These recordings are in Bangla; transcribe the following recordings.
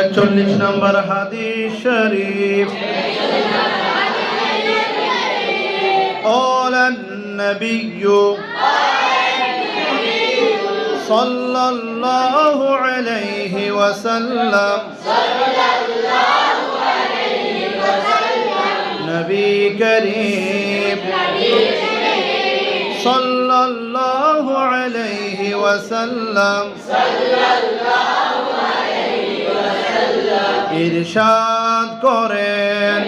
একচল্লিশ নম্বর হাদিস শরীফ قال النبي صلى الله عليه وسلم نبي كريم صلى الله عليه وسلم ইরশাদ করেন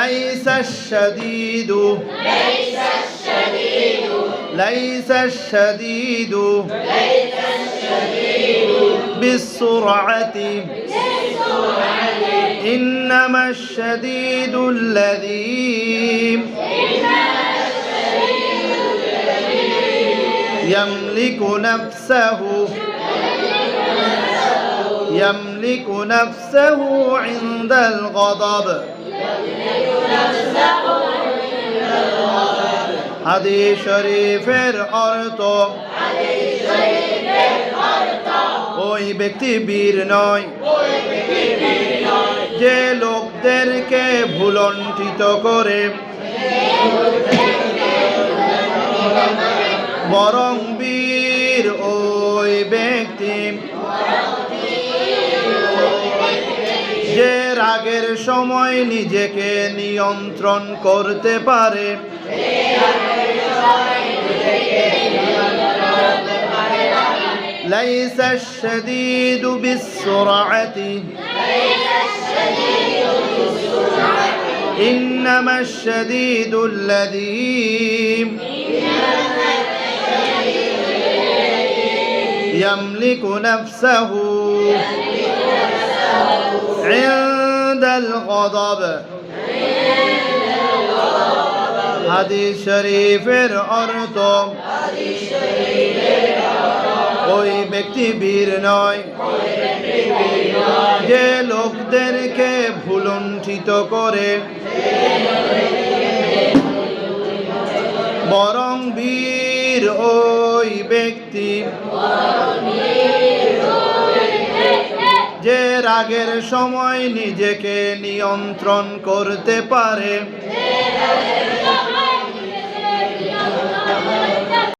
ليس الشديد ليس الشديد بالسرعة إنما الشديد الذي يملك نفسه يملك نفسه عند الغضب হাদিস শরীফের অর্থ ওই ব্যক্তি বীর নয় যে লোকদেরকে ভুলণ্ঠিত করে বরং বীর ওই ব্যক্তি রাগের সময় নিজেকে নিয়ন্ত্রণ করতে পারে ليس الشديد بالسرعة إنما الشديد الذي يملك نفسه عند الغضب হাদিস শরীফের অর্থ ওই ব্যক্তি বীর নয় যে লোকদেরকে ভুলণ্ঠিত করে বরং বীর ওই ব্যক্তি যে রাগের সময় নিজেকে নিয়ন্ত্রণ করতে পারে।